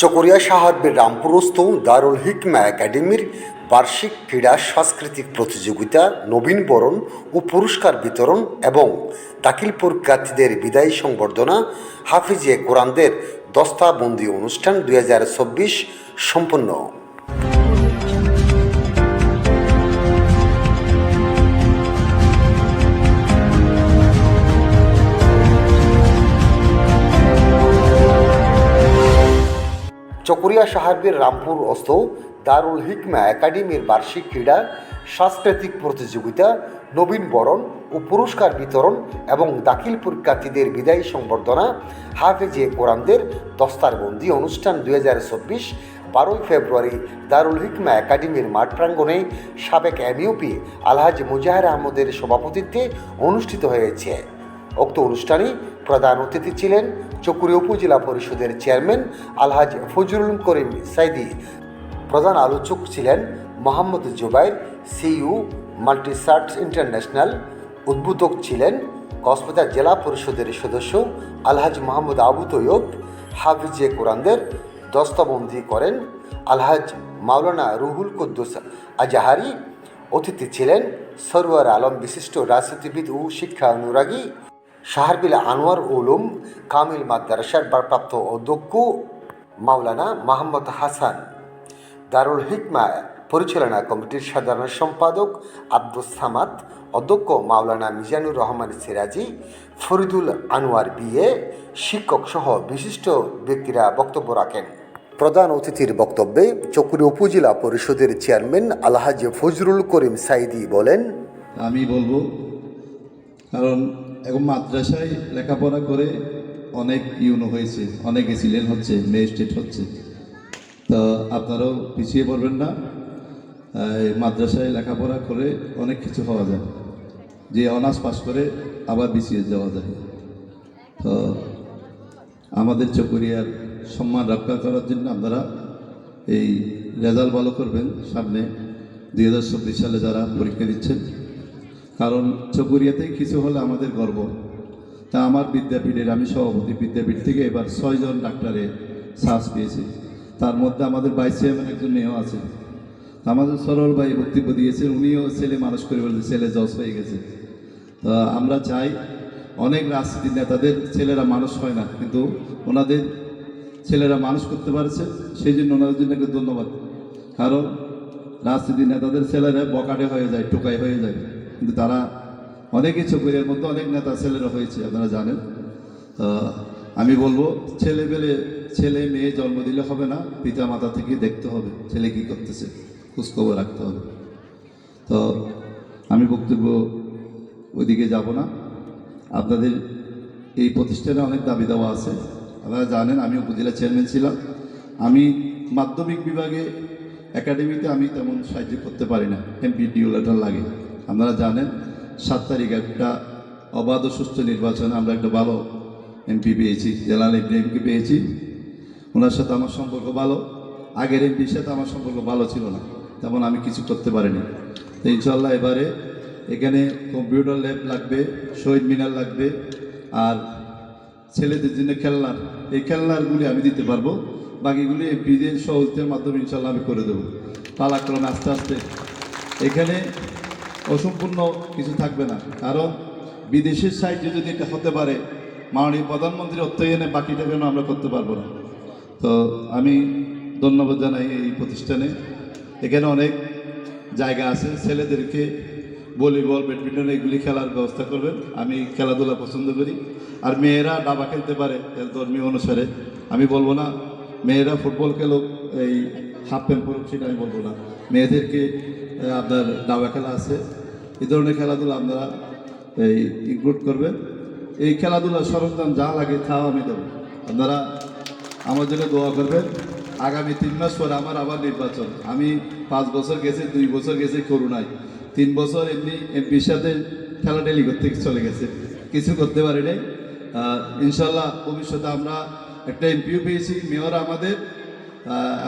চকরিয়া সাহাবের রামপুরস্থ দারুল হিকমা একাডেমির বার্ষিক ক্রীড়া সাংস্কৃতিক প্রতিযোগিতা নবীনবরণ ও পুরস্কার বিতরণ এবং দাখিল পরীক্ষার্থীদের বিদায়ী সংবর্ধনা, হাফিজে কোরআনদের দস্তাবন্দি অনুষ্ঠান দু হাজার চব্বিশ সম্পন্ন। চকরিয়া সাহেবের রামপুর অস্ত দারুল হিকমা একাডেমির বার্ষিক ক্রীড়া, সাংস্কৃতিক প্রতিযোগিতা, নবীন বরণ ও পুরস্কার বিতরণ এবং দাখিল পরীক্ষার্থীদের বিদায়ী সংবর্ধনা, হাফেজে কোরআনদের দস্তারবন্দি অনুষ্ঠান দুই হাজার চব্বিশ, বারোই ফেব্রুয়ারি দারুল হিকমা একাডেমির মাঠ প্রাঙ্গণে সাবেক এমইউপি আলহাজ মুজাহের আহমদের সভাপতিত্বে অনুষ্ঠিত হয়েছে। উক্ত অনুষ্ঠানে প্রধান অতিথি ছিলেন চকুরি উপজেলা পরিষদের চেয়ারম্যান আলহাজ ফজরুল করিম সাইদি। প্রধান আলোচক ছিলেন Mohammad Zubair, CU multicerts international. উদ্বোধক ছিলেন কক্সবাজার জেলা পরিষদের সদস্য আলহাজ মোহাম্মদ আবু তৈয়ব। হাফিজে কোরআনদের দস্তবন্দি করেন আলহাজ মাওলানা রুহুল কুদ্দুস আজাহারি। অতিথি ছিলেন সরওয়ার আলম বিশিষ্ট রাজনীতিবিদ ও শিক্ষা অনুরাগী। শাহরবিল আনোয়ার উলুম, কামিল মাদ্রাসার ভারপ্রাপ্ত অধ্যক্ষ মাওলানা মাহমদ হাসান। দারুল হিকমা পরিচালনা কমিটির সাধারণ সম্পাদক আব্দুস সামাদ, অধ্যক্ষ মাওলানা মিজানুর রহমান সিরাজি, ফরিদুল আনোয়ার বিএ, শিক্ষক সহ বিশিষ্ট ব্যক্তিরা বক্তব্য রাখেন। প্রধান অতিথির বক্তব্যে চকুরি উপজেলা পরিষদের চেয়ারম্যান আলহাজ ফজরুল করিম সাইদি বলেন, আমি বলব, কারণ এখন মাদ্রাসায় লেখাপড়া করে অনেক ইউনো হয়েছে, অনেক এসিলেন হচ্ছে ম্যাজিস্ট্রেট হচ্ছে। তো আপনারাও পিছিয়ে পড়বেন না। মাদ্রাসায় লেখাপড়া করে অনেক কিছু হওয়া যায়। যে অনার্স পাস করে আবার বিসিএস যাওয়া যায়। তো আমাদের চকরিয়ার সম্মান রক্ষা করার জন্য আপনারা এই রেজাল্ট ভালো করবেন। সামনে দুই হাজার চব্বিশ সালে যারা পরীক্ষা দিচ্ছেন কারণ চকুরিয়াতে কিছু হলে আমাদের গর্ব। তা আমার বিদ্যাপীঠের, আমি সভাপতি বিদ্যাপীঠ থেকে এবার ছয়জন ডাক্তারে শ্বাস পেয়েছি। তার মধ্যে আমাদের ভাইস চেয়ারম্যান একজন মেয়েও আছে। আমাদের সরল ভাই বক্তব্য দিয়েছেন, উনিও ছেলে মানুষ করে বলছে, ছেলে জজ হয়ে গেছে। তা আমরা চাই অনেক রাজনীতি নেতাদের ছেলেরা মানুষ হয় না, কিন্তু ওনাদের ছেলেরা মানুষ করতে পারছে, সেই জন্য ওনাদের জন্য ধন্যবাদ। কারণ রাজনীতি নেতাদের ছেলেরা বকাটে হয়ে যায় টোকাই হয়ে যায়। কিন্তু তারা অনেকে চকরিয়ার মধ্যে অনেক নেতা ছেলেরা হয়েছে, আপনারা জানেন। আমি বলব, ছেলে পেলে ছেলে মেয়ে জন্ম দিলে হবে না পিতা মাতা থেকে দেখতে হবে ছেলে কী করতেছে, খোঁজখবর রাখতে হবে। তো আমি বক্তব্য ওইদিকে যাব না। আপনাদের এই প্রতিষ্ঠানে অনেক দাবি দেওয়া আছে। আপনারা জানেন, আমি উপজেলা চেয়ারম্যান ছিলাম। আমি মাধ্যমিক বিভাগে, একাডেমিতে আমি তেমন সাহায্য করতে পারি না এমপি ডিও লেটার লাগে। আপনারা জানেন, সাত তারিখ একটা অবাধ সুস্থ নির্বাচনে আমরা একটা ভালো এমপি পেয়েছি, জেলাল ইব্রাহিমকে পেয়েছি। ওনার সাথে আমার সম্পর্ক ভালো, আগের এমপির সাথে আমার সম্পর্ক ভালো ছিল না, তেমন আমি কিছু করতে পারিনি। তো ইনশাল্লাহ এবারে এখানে কম্পিউটার ল্যাব লাগবে, শহীদ মিনার লাগবে, আর ছেলেদের জন্য খেলনার, এই খেলনারগুলি আমি দিতে পারব। বাকিগুলি এমপিদের সহজতের মাধ্যমে ইনশাল্লাহ আমি করে দেবো। পালাক্রমে আস্তে আস্তে এখানে অসম্পূর্ণ কিছু থাকবে না। কারণ বিদেশের সাইডে যদি এটা হতে পারে, মাননীয় প্রধানমন্ত্রীর অর্থায়নে বাকিটা কেন আমরা করতে পারব না? তো আমি ধন্যবাদ জানাই এই প্রতিষ্ঠানে। এখানে অনেক জায়গা আছে, ছেলেদেরকে ভলিবল, ব্যাডমিন্টন এগুলি খেলার ব্যবস্থা করবেন। আমি খেলাধুলা পছন্দ করি। আর মেয়েরা ডাবা খেলতে পারে এর ধর্মীয় অনুসারে। আমি বলব না, মেয়েরা ফুটবল খেলুক এই হাফ প্যান্ট পরুক সেটা আমি বলব না। মেয়েদেরকে আপনার দাবা খেলা আছে। এই ধরনের খেলাধুলা আপনারা এই ইনক্লুড করবেন। এই খেলাধুলার সরঞ্জাম যা লাগে তাও আমি দেবো। আপনারা আমার জন্য দোয়া করবেন। আগামী তিন মাস পরে আমার আবার নির্বাচন। আমি পাঁচ বছর গেছি, দুই বছর গেছে করুণায়। তিন বছর এমনি এমপির সাথে ঠেলাঠেলি করতে চলে গেছে। কিছু করতে পারি নাই। ইনশাল্লাহ ভবিষ্যতে আমরা একটা এমপিও পেয়েছি, মেয়র আমাদের।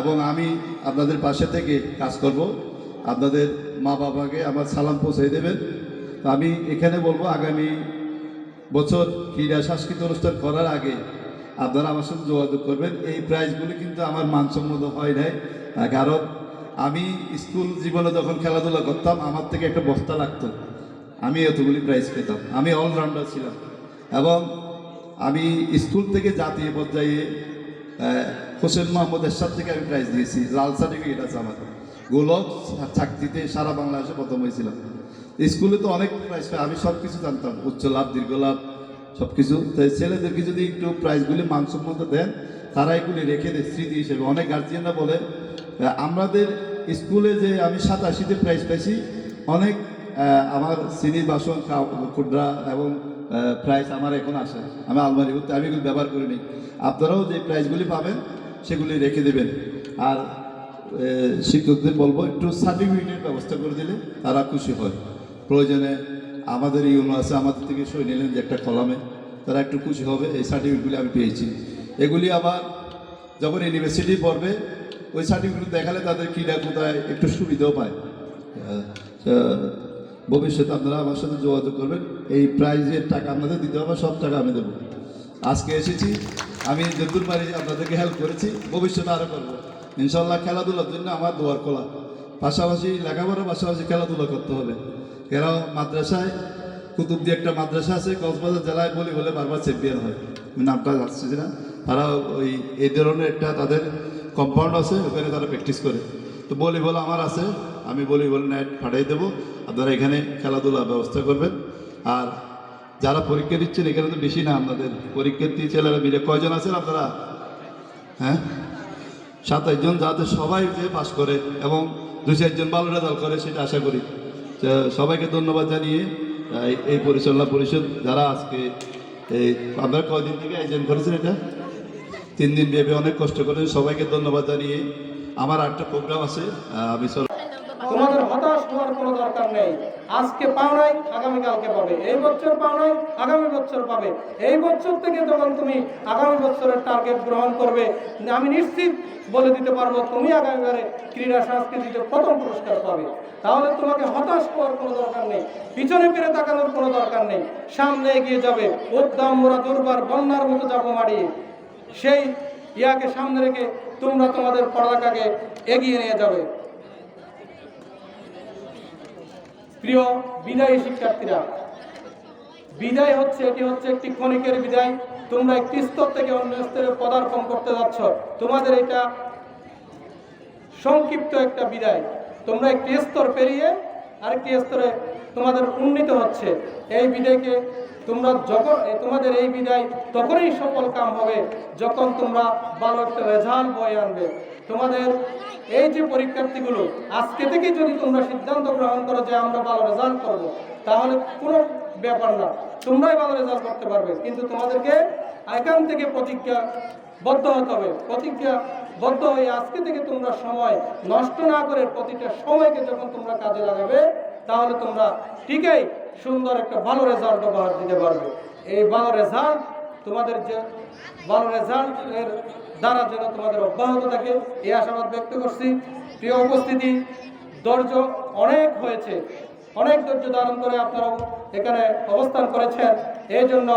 এবং আমি আপনাদের পাশে থেকে কাজ করব। আপনাদের মা বাবাকে আমার সালাম পৌঁছে দেবেন। তো আমি এখানে বলব, আগামী বছর ক্রীড়া সাংস্কৃতিক অনুষ্ঠান করার আগে আপনারা আমার সাথে যোগাযোগ করবেন। এই প্রাইজগুলি কিন্তু আমার মানসম্মত হয় নাই। কারণ আমি স্কুল জীবনে যখন খেলাধুলা করতাম, আমার থেকে একটা বস্তা লাগতো। আমি এতগুলি প্রাইজ পেতাম। আমি অলরাউন্ডার ছিলাম। এবং আমি স্কুল থেকে জাতীয় পর্যায়ে হোসেন মোহাম্মদ এরশাদ থেকে আমি প্রাইজ দিয়েছি। লাল সার্টিফিকেট আছে আমার গোলক চাকরিতে সারা বাংলাদেশে প্রথম হয়েছিলাম। স্কুলে তো অনেক প্রাইজ পাই আমি সব কিছু জানতাম, উচ্চ লাভ, দীর্ঘ লাভ সব কিছু তাই ছেলেদেরকে যদি একটু প্রাইজগুলি মানসম্মত দেন, তারা এগুলি রেখে দেয় স্মৃতি হিসেবে। অনেক গার্জিয়ানরা বলে আমাদের স্কুলে যে আমি সাতাশিতে প্রাইজ পাইছি, অনেক আমার চিনি বাসন খুচরা এবং প্রাইজ আমার এখন আসে। আমি আলমারি করতে আমি এগুলো ব্যবহার করিনি। আপনারাও যে প্রাইজগুলি পাবেন, সেগুলি রেখে দেবেন। আর শিক্ষকদের বলব, একটু সার্টিফিকেটের ব্যবস্থা করে দিলে তারা খুশি হয়। প্রয়োজনে আমাদের ইউনো আছে আমাদের থেকে সই নিলেন যে একটা কলামে, তারা একটু খুশি হবে, এই সার্টিফিকেটগুলি আমি পেয়েছি। এগুলি আবার যখন ইউনিভার্সিটি পড়বে, ওই সার্টিফিকেট দেখালে তাদের ক্রীড়া কোথায়, একটু সুবিধাও পায়। ভবিষ্যতে আপনারা আমার সাথে যোগাযোগ করবেন, এই প্রাইজের টাকা আপনাদের দিতে হবে, সব টাকা আমি দেবো। আজকে এসেছি, আমি যদুর পারি আপনাদেরকে হেল্প করেছি, ভবিষ্যতে আরও করব। ইনশাল্লাহ খেলাধুলার জন্য আমার দুয়ার খোলা পাশাপাশি লেখাপড়ার পাশাপাশি খেলাধুলা করতে হবে। কেন মাদ্রাসায় কুতুবদি একটা মাদ্রাসা আছে, কক্সবাজার জেলায় বলি বলে বারবার চ্যাম্পিয়ন হয়। নামটা যাচ্ছি না। তারা ওই, এই ধরনের একটা তাদের কম্পাউন্ড আছে, ওখানে তারা প্র্যাকটিস করে। তো বলি ভলিবল আমার আছে, আমি বলি ভলিবল নেট পাঠাই দেবো। আপনারা এখানে খেলাধুলার ব্যবস্থা করবেন। আর যারা পরীক্ষা দিচ্ছেন, এখানে তো বেশি না, আপনাদের পরীক্ষার্থী ছেলেরা মিলে কয়জন আছেন আপনারা? হ্যাঁ? সাতাইশ জন যাতে সবাই যে পাস করে এবং দু চারজন ভালো রেজাল্ট করে, সেটা আশা করি। সবাইকে ধন্যবাদ জানিয়ে, এই- পরিচালনা পরিষদ যারা আজকে এই আপনারা কয়দিন থেকে আয়োজন করেছেন এটা? তিন দিন ভেবে অনেক কষ্ট করেছেন সবাইকে ধন্যবাদ জানিয়ে আমার একটা প্রোগ্রাম আছে আমি হওয়ার কোনো দরকার নেই। আজকে পাও নাই আগামীকালকে পাবে। এই বছর পাও নাই আগামী বছর পাবে। এই বছর থেকে যখন তুমি আগামী বছরের টার্গেট গ্রহণ করবে, আমি নিশ্চিত বলে দিতে পারব, তুমি আগামীবারে ক্রীড়া সংস্কৃতিতে প্রথম পুরস্কার পাবে। তাহলে তোমাকে হতাশ হওয়ার কোনো দরকার নেই, পিছনে ফিরে তাকানোর কোনো দরকার নেই। সামনে এগিয়ে যাবে। উদ্দাম মোরা দুর্বার বন্যার মতো যাব মারিয়ে। সেই ইয়াকে সামনে রেখে তোমরা তোমাদের পড়ালেখাকে এগিয়ে নিয়ে যাবে। প্রিয় বিদায়ী শিক্ষার্থীরা, বিদায় হচ্ছে, এটি হচ্ছে একটি ক্ষণিকের বিদায়। তোমরা একটি স্তর থেকে অন্য স্তরে পদার্পণ করতে যাচ্ছ। তোমাদের এটা সংক্ষিপ্ত একটা বিদায়। তোমরা একটি স্তর পেরিয়ে আরেকটি স্তরে তোমাদের উন্নীত হচ্ছে। এই বিদায়কে তোমরা যখন তোমাদের এই বিদায় তখনই সফল কাম হবে, যখন তোমরা ভালো একটা রেজাল্ট বয়ে আনবে। তোমাদের এই যে পরীক্ষার্থীগুলো, আজকে থেকে যদি তোমরা সিদ্ধান্ত গ্রহণ করো যে আমরা ভালো রেজাল্ট করব, তাহলে কোনো ব্যাপার না। তোমরাই ভালো রেজাল্ট করতে পারবে। কিন্তু তোমাদেরকে এখান থেকে প্রতিজ্ঞা বদ্ধ হতে হবে। প্রতিজ্ঞা বদ্ধ হয়ে আজকে থেকে তোমরা সময় নষ্ট না করে প্রতিটা সময়কে যখন তোমরা কাজে লাগাবে, তাহলে তোমরা ঠিকই সুন্দর একটা ভালো রেজাল্ট উপহার দিতে পারবে। এই ভালো রেজাল্ট তোমাদের যে ভালো রেজাল্ট এর দ্বারা যেন তোমাদের অব্যাহত থাকে এই আশাবাদ ব্যক্ত করছি। প্রিয় উপস্থিতি, ধৈর্য অনেক হয়েছে। অনেক ধৈর্য ধারণ করে আপনারাও এখানে অবস্থান করেছেন। এই জন্য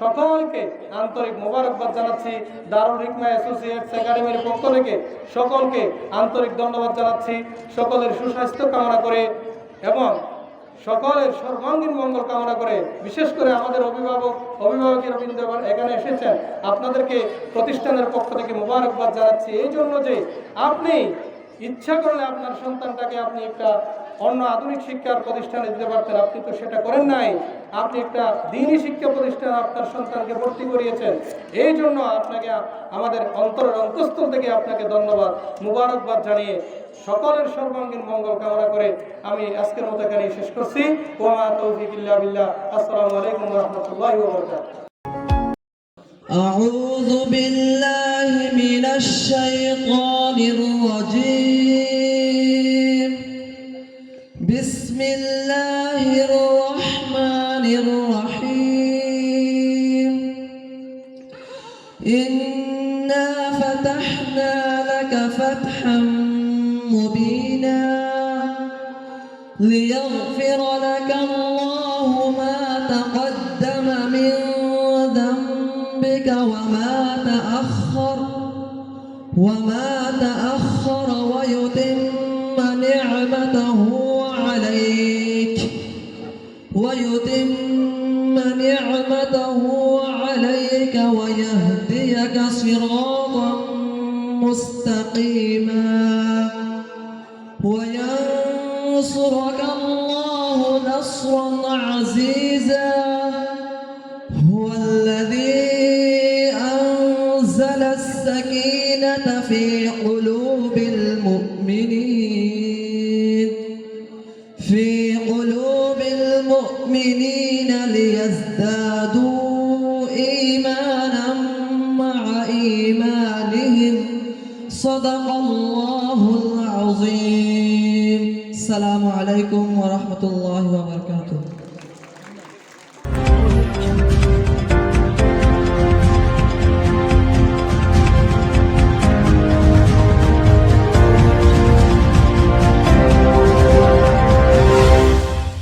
সকলকে আন্তরিক মোবারকবাদ জানাচ্ছি। দারুল রিকমা অ্যাসোসিয়েটস একাডেমির পক্ষ থেকে সকলকে আন্তরিক ধন্যবাদ জানাচ্ছি। সকলের সুস্বাস্থ্য কামনা করে এবং সকলের সর্বাঙ্গীন মঙ্গল কামনা করে, বিশেষ করে আমাদের অভিভাবক, অভিভাবকের বৃন্দ এখানে এসেছেন। আপনাদেরকে প্রতিষ্ঠানের পক্ষ থেকে মোবারকবাদ জানাচ্ছি। এই জন্য যে আপনি ইচ্ছা করলে আপনার সন্তানটাকে আপনি একটা অন্য আধুনিক শিক্ষার প্রতিষ্ঠানে দিতে পারতেন, আপনি তো সেটা করেন নাই। আপনি একটা দিনই শিক্ষা প্রতিষ্ঠানে আপনার সন্তানকে ভর্তি করিয়েছেন। এই জন্য আপনাকে আমাদের অন্তরের অন্তঃস্থল থেকে আপনাকে ধন্যবাদ, মুবারকবাদ জানিয়ে সকলের সর্বাঙ্গীন মঙ্গল কামনা করে আমি আজকের মতো এখানে শেষ করছি। ওমা তৌফিক বিল্লাহ। আসসালামু আলাইকুম রহমতুল্লাহ أعوذ بالله من الشيطان الرجيم. بسم الله الرحمن الرحيم. إنا فتحنا لك فتحا مبينا ليغفر لك الله وما تأخر وما تأخر ويتم نعمته عليك. ويتم نعمته عليك ويهديك صراطا مستقيما. وينصرك الله نصرا عزيزا. هو السكينة في قلوب المؤمنين في قلوب المؤمنين ليزدادوا إيمانا مع إيمانهم. صدق الله العظيم. السلام عليكم ورحمة الله وبركاته.